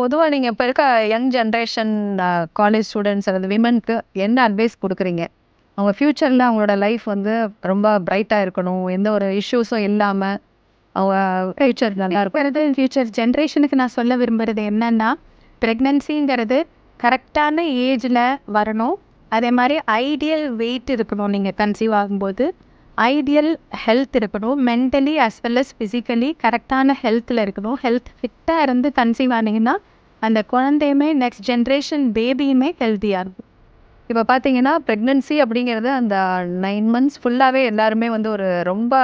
பொதுவாக நீங்கள் இப்போ இருக்க யங் ஜென்ரேஷன் காலேஜ் ஸ்டூடெண்ட்ஸ் அல்லது விமனுக்கு என்ன அட்வைஸ் கொடுக்குறீங்க? அவங்க ஃப்யூச்சரில் அவங்களோட லைஃப் வந்து ரொம்ப பிரைட்டாக இருக்கணும். எந்த ஒரு இஷ்யூஸும் இல்லாமல் அவங்க ஃப்யூச்சர் நல்லா இருக்கும். ஃப்யூச்சர் ஜென்ரேஷனுக்கு நான் சொல்ல விரும்புகிறது என்னென்னா ப்ரெக்னென்சிங்கிறது கரெக்டான ஏஜில் வரணும். அதே மாதிரி ஐடியல் வெயிட் இருக்கணும். நீங்கள் கன்சீவ் ஆகும்போது ஐடியல் ஹெல்த் இருக்கணும். Mentally as well as physically கரெக்டான ஹெல்த்தில் இருக்கணும். ஹெல்த் ஃபிட்டாக இருந்து கன்சீவ் ஆனீங்கன்னா அந்த குழந்தையுமே நெக்ஸ்ட் ஜென்ரேஷன் பேபியுமே ஹெல்த்தியாக இருக்கும். இப்போ பார்த்தீங்கன்னா ப்ரெக்னென்சி அப்படிங்கிறது அந்த நைன் மந்த்ஸ் ஃபுல்லாகவே எல்லாருமே வந்து ஒரு ரொம்ப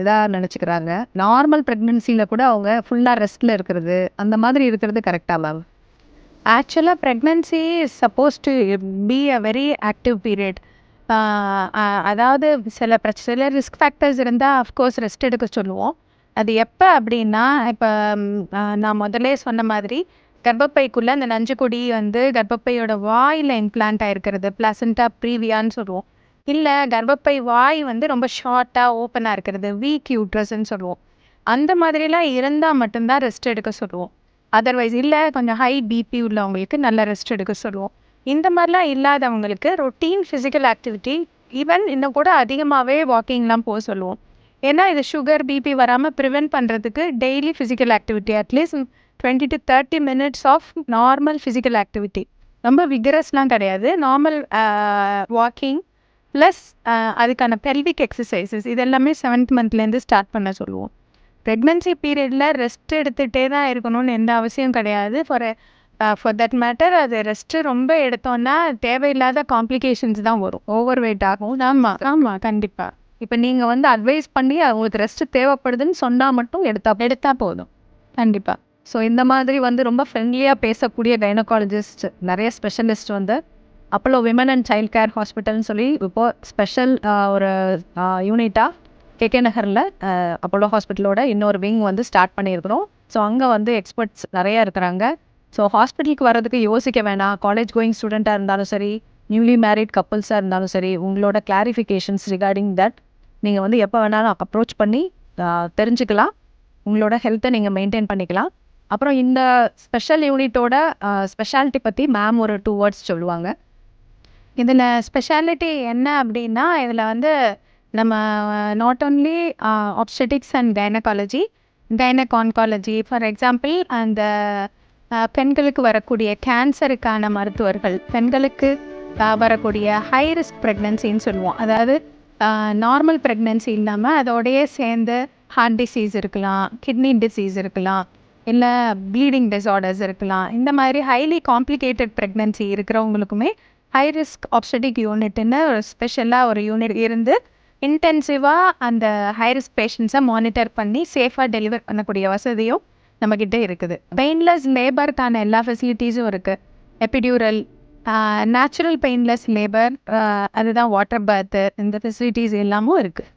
இதாக நினச்சிக்கிறாங்க. நார்மல் ப்ரெக்னென்சியில் கூட அவங்க ஃபுல்லாக ரெஸ்ட்டில் இருக்கிறது அந்த மாதிரி இருக்கிறது கரெக்டாக மேம் ஆக்சுவலாக pregnancy is suppose to be a very active period அதாவது சில பிரச்ச சில ரிஸ்க் ஃபேக்டர்ஸ் இருந்தால் அஃப்கோர்ஸ் ரெஸ்ட் எடுக்க சொல்லுவோம். அது எப்போ அப்படின்னா இப்போ நான் முதல்லே சொன்ன மாதிரி கர்ப்பப்பைக்குள்ளே அந்த நஞ்சுக்கொடி வந்து கர்ப்பப்பையோட வாயில் இம்ப்ளான்ட் ஆகிருக்கிறது பிளசண்டா ப்ரீவியான்னு சொல்லுவோம். இல்லை கர்ப்பப்பை வாய் வந்து ரொம்ப ஷார்ட்டாக ஓப்பனாக இருக்கிறது வீக் யூட்ரஸ்ன்னு சொல்லுவோம். அந்த மாதிரிலாம் இருந்தால் மட்டும்தான் ரெஸ்ட் எடுக்க சொல்லுவோம். அதர்வைஸ் இல்லை கொஞ்சம் ஹை பிபி உள்ளவங்களுக்கு நல்லா ரெஸ்ட் எடுக்க சொல்லுவோம். இந்த மாதிரிலாம் இல்லாதவங்களுக்கு ரொட்டீன் ஃபிசிக்கல் ஆக்டிவிட்டி ஈவன் இன்னும் கூட அதிகமாகவே வாக்கிங்லாம் போக சொல்லுவோம். ஏன்னா இது சுகர் பிபி வராமல் ப்ரிவென்ட் பண்ணுறதுக்கு daily physical activity at least twenty to thirty minutes of normal physical activity ரொம்ப விகரஸ்லாம் கிடையாது. நார்மல் வாக்கிங் ப்ளஸ் அதுக்கான பெல்விக் எக்ஸசைசஸ் இதெல்லாமே செவன்த் மந்த்லேருந்து ஸ்டார்ட் பண்ண சொல்லுவோம். ப்ரெக்னென்சி பீரியடில் ரெஸ்ட் எடுத்துகிட்டே தான் இருக்கணும்னு எந்த அவசியம் கிடையாது. ஃபார் ஃபார் தட் மேட்டர் அது ரெஸ்ட்டு ரொம்ப எடுத்தோன்னா தேவையில்லாத காம்ப்ளிகேஷன்ஸ் தான் வரும். ஓவர் வெயிட் ஆகும். ஆமாம் ஆமாம் கண்டிப்பாக இப்போ நீங்கள் வந்து அட்வைஸ் பண்ணி அவங்களுக்கு ரெஸ்ட் தேவைப்படுதுன்னு சொன்னால் மட்டும் எடுத்தா எடுத்தால் போதும். கண்டிப்பாக ஸோ இந்த மாதிரி வந்து ரொம்ப ஃப்ரெண்ட்லியாக பேசக்கூடிய கைனகாலஜிஸ்ட் நிறைய ஸ்பெஷலிஸ்ட் வந்து Apollo women and child care ஹாஸ்பிட்டல்னு சொல்லி இப்போது ஸ்பெஷல் ஒரு யூனிட்டாக கேகே நகரில் அப்போலோ ஹாஸ்பிட்டலோட இன்னொரு விங் வந்து ஸ்டார்ட் பண்ணியிருக்கிறோம். ஸோ அங்கே வந்து எக்ஸ்பர்ட்ஸ் நிறையா இருக்கிறாங்க. ஸோ ஹாஸ்பிட்டலுக்கு வர்றதுக்கு யோசிக்க வேணாம். காலேஜ் கோயிங் ஸ்டூடெண்ட்டாக இருந்தாலும் சரி நியூலி மேரிட் கப்புள்ஸாக இருந்தாலும் சரி உங்களோட கிளாரிஃபிகேஷன்ஸ் ரிகார்டிங் தட் நீங்கள் வந்து எப்போ வேணாலும் அப்ரோச் பண்ணி தெரிஞ்சுக்கலாம். உங்களோட ஹெல்த்தை நீங்கள் மெயின்டைன் பண்ணிக்கலாம். அப்புறம் இந்த ஸ்பெஷல் யூனிட்டோட ஸ்பெஷாலிட்டி பற்றி மேம் ஒரு டூ வேர்ட்ஸ் சொல்லுவாங்க. இதில் ஸ்பெஷாலிட்டி என்ன அப்படின்னா இதில் வந்து நம்ம not only obstetrics and gynaecology gynaec oncology for example அந்த பெண்களுக்கு வரக்கூடிய கேன்சருக்கான மருத்துவர்கள் பெண்களுக்கு வரக்கூடிய ஹை ரிஸ்க் ப்ரெக்னன்சின்னு சொல்லுவோம். அதாவது நார்மல் ப்ரெக்னன்சி இல்லாமல் அதோடையே சேர்ந்து ஹார்ட் டிசீஸ் இருக்கலாம் கிட்னி டிசீஸ் இருக்கலாம் இல்லை ப்ளீடிங் டிஸார்டர்ஸ் இருக்கலாம். இந்த மாதிரி ஹைலி காம்ப்ளிகேட்டட் ப்ரெக்னன்சி இருக்கிறவங்களுக்குமே ஹை ரிஸ்க் ஆப்ஸ்டடிக் யூனிட்னு ஒரு ஸ்பெஷலாக ஒரு யூனிட் இருந்து இன்டென்சிவாக அந்த ஹை ரிஸ்க் பேஷண்ட்ஸை மானிட்டர் பண்ணி சேஃபாக டெலிவர் பண்ணக்கூடிய வசதியும் நம்மக்கிட்ட இருக்குது. பெயின்லெஸ் லேபருக்கான எல்லா ஃபெசிலிட்டிஸும் இருக்குது எபிடியூரல் நேச்சுரல் பெயின்லெஸ் லேபர் அதுதான் வாட்டர் பேத்து இந்த ஃபெசிலிட்டிஸ் எல்லாமும் இருக்குது